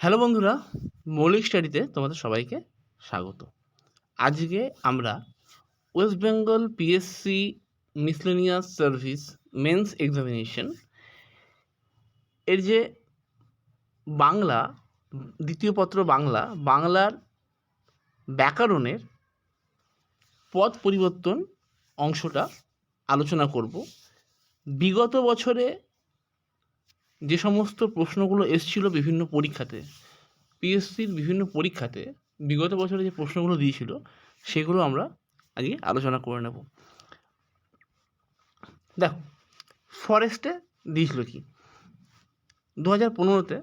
Hello বন্ধুরা, মৌলিক স্টাডিতে তোমাদের সবাইকে স্বাগত। আজকে আমরা West Bengal PSC miscellaneous service mains examination এর যে বাংলা, দ্বিতীয় পত্র বাংলা, বাংলার ব্যাকরণের পদ পরিবর্তন অংশটা আলোচনা করব। বিগত বছরে যে সমস্ত প্রশ্নগুলো এসছিল বিভিন্ন পরীক্ষাতে পিএসসির বিভিন্ন পরীক্ষাতে, বিগত বছরে যে প্রশ্নগুলো দিয়েছিল, সেগুলো আমরা আজকে আলোচনা করে নেব। দেখো, ফরেস্টে দিয়েছিল কি? দু হাজার পনেরোতে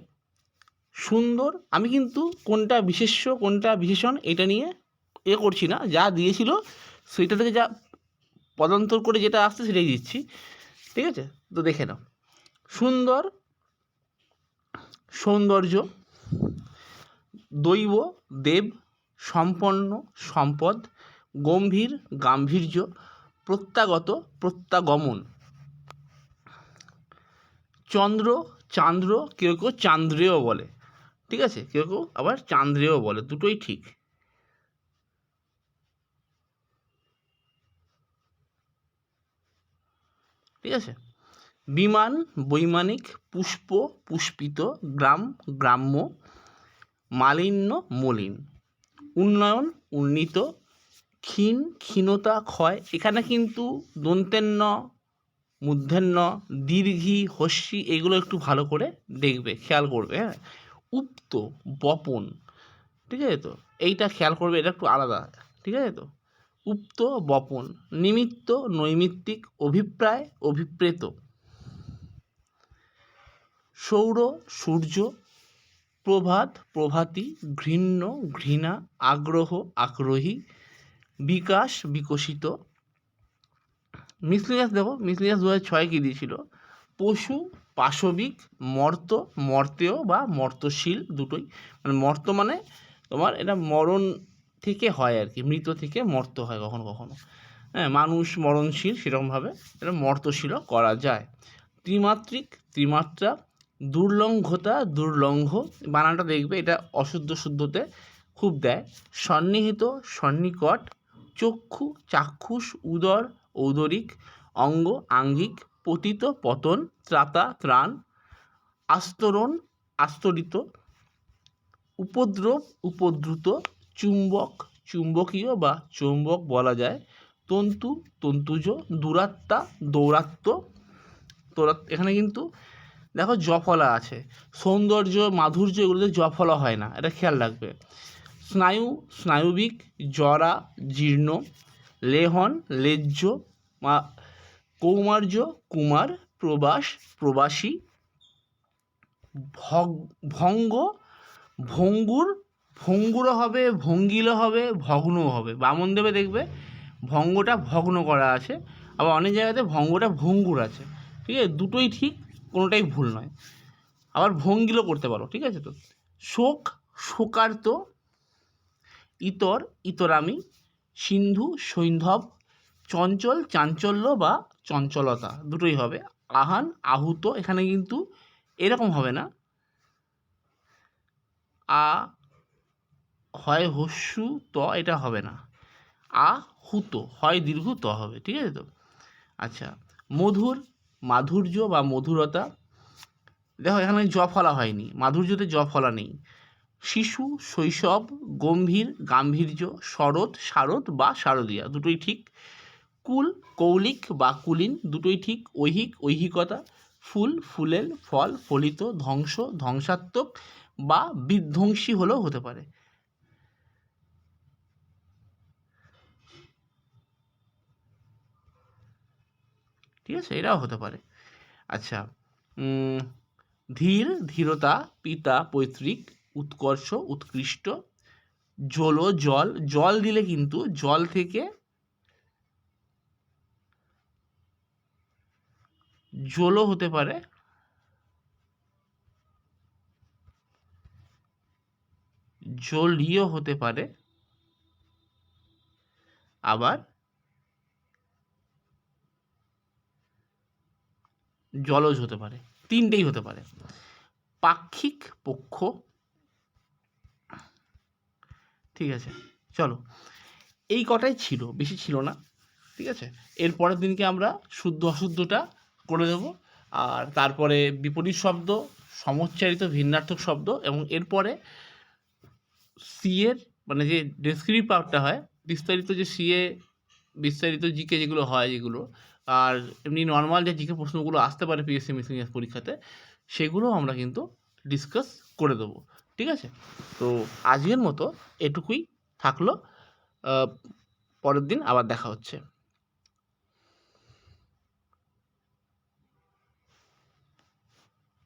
সুন্দর, আমি কিন্তু কোনটা বিশেষ্য, কোনটা বিশেষণ এটা নিয়ে এ করছি না, যা দিয়েছিল সেটা থেকে যা পদান্তর করে যেটা আসছে সেটাই দিচ্ছি, ঠিক আছে? তো দেখে নাও। সুন্দর সৌন্দর্য, দৈব, দেব, সম্পন্ন, সম্পদ, গম্ভীর, গাম্ভীর্য, প্রত্যাগত, প্রত্যাগমন। চন্দ্র, চান্দ্র, কেউ কেউ চান্দ্রেয় বলে, ঠিক আছে? কেউ কেউ আবার চান্দ্রেয় বলে, দুটোই ঠিক। ঠিক আছে? বিমান, বৈমানিক, পুষ্প, পুষ্পিত, গ্রাম, গ্রাম্য, মালিন্য, মলিন। উন্নয়ন, উন্নীত, ক্ষীণ, ক্ষীণতা, ক্ষয়। এখানে কিন্তু দন্তেন্ন মূর্ধন্য দীর্ঘি, হস্যি, এগুলো একটু ভালো করে দেখবে, খেয়াল করবে হ্যাঁ? উপ্ত, বপন, ঠিক আছে তো? এইটা খেয়াল করবে, এটা একটু আলাদা, ঠিক আছে তো? উপ্ত, বপন, নিমিত্ত, নৈমিত্তিক, অভিপ্রায়, অভিপ্রেত। সৌর, সূর্য, প্রভাত, প্রভাতী, ঘৃণ্য, ঘৃণা, আগ্রহ, আগ্রহী, বিকাশ, বিকশিত। মিসলিনিয়াস দেখো, মিসলিনিয়াস দু হাজার ছয় কী দিয়েছিল? পশু, পাশবিক, মর্ত, মর্তেয় বা মর্তশীল দুটোই। মানে মর্ত মানে তোমার এটা মরণ থেকে হয় আর কি, মৃত থেকে মর্ত হয় কখনো কখনো। হ্যাঁ মানুষ মরণশীল সেরকমভাবে এটা মর্তশীলও করা যায়। ত্রিমাত্রিক, ত্রিমাত্রা দুর্লঙ্ঘতা, দুর্লঙ্ঘ, বানানটা দেখবে এটা অশুদ্ধ শুদ্ধতে খুব দেয়। সন্নিহিত, সন্নিকট, চক্ষু, চাক্ষুষ, উদর, ঔদরিক, অঙ্গ, আঙ্গিক, পতিত, পতন, ত্রাতা, ত্রাণ, আস্তরণ, আস্তরিত, উপদ্রব, উপদ্রুত, চুম্বক, চুম্বকীয় বা চুম্বক বলা যায়, তন্তু, তন্তুজ, দূরাত্মা, দৌরাত্ম তোরা এখানে কিন্তু দেখো জফলা আছে। সৌন্দর্য, মাধুর্য এগুলোতে জফলা হয় না, এটা খেয়াল রাখবে। স্নায়ু, স্নায়ুবিক, জরা, জীর্ণ, লেহন, লেজ্জ, মা, কৌমার্য, কুমার, প্রবাস, প্রবাসী ভঙ্গ, ভঙ্গুর, ভঙ্গুরও হবে, ভঙ্গিলও হবে, ভগ্নও হবে। বামন দেবে দেখবে, ভঙ্গটা ভগ্ন করা আছে, আবার অনেক জায়গাতে ভঙ্গটা ভঙ্গুর আছে। ঠিক আছে? দুটোই ঠিক কোনোটাই ভুল নয়। আবার ভঙ্গিলও করতে পারো, ঠিক আছে তো? শোক, শোকার্ত, ইতর, ইতরামি, সিন্ধু, সৈন্ধব, চঞ্চল, চাঞ্চল্য বা চঞ্চলতা, দুটোই হবে। আহান, আহুত, এখানে কিন্তু এরকম হবে না। আ হয় হস্যু, ত, এটা হবে না। আ হুত হয় দীর্ঘ, ত হবে, ঠিক আছে তো? আচ্ছা মধুর মাধুর্য বা মধুরতা? দেখো, এখানে জ ফলা হয়নি। মাধুর্যতে জ ফলা নেই। শিশু, শৈশব, গম্ভীর, গাম্ভীর্য, শরৎ, শারদ বা শারদীয়া, দুটোই ঠিক। কুল, কৌলিক বা কুলীন, দুটোই ঠিক। ঐহিক, ঐহিকতা, ফুল, ফুলেল, ফল, ফলিত, ধ্বংস, ধ্বংসাত্মক বা বিধ্বংসী হলেও হতে পারে। ঠিক আছে? এটাও হতে পারে। আচ্ছা ধীর, ধীরতা, পিতা, পৈতৃক, উৎকর্ষ, উৎকৃষ্ট জল জল জল দিলে কিন্তু জল থেকে জলও হতে পারে। জলীয় হতে পারে। আবার জলজ হতে পারে, তিনটেই হতে পারে। পাক্ষিক পক্ষ, ঠিক আছে, চলো। এই কটাই ছিল, বেশি ছিল না, ঠিক আছে? এর পরের দিনকে আমরা শুদ্ধ অশুদ্ধটা করে দেবো, আর তারপরে বিপরীত শব্দ, সমচ্চারিত ভিন্নার্থক শব্দ, এবং এরপরে সিএর মানে যে ডেসক্রিপ পার্টটা হয়, বিস্তারিত যে সিএ বিস্তারিত জিকে যেগুলো হয় যেগুলো, আর এমনি নর্মাল যে জিকে প্রশ্নগুলো আসতে পারে পিএসসি মিসিংস পরীক্ষাতে, সেগুলো আমরা কিন্তু ডিসকাস করে দেবো, ঠিক আছে? তো আজকের মতো এটুকুই থাকল পরের দিন আবার দেখা হচ্ছে।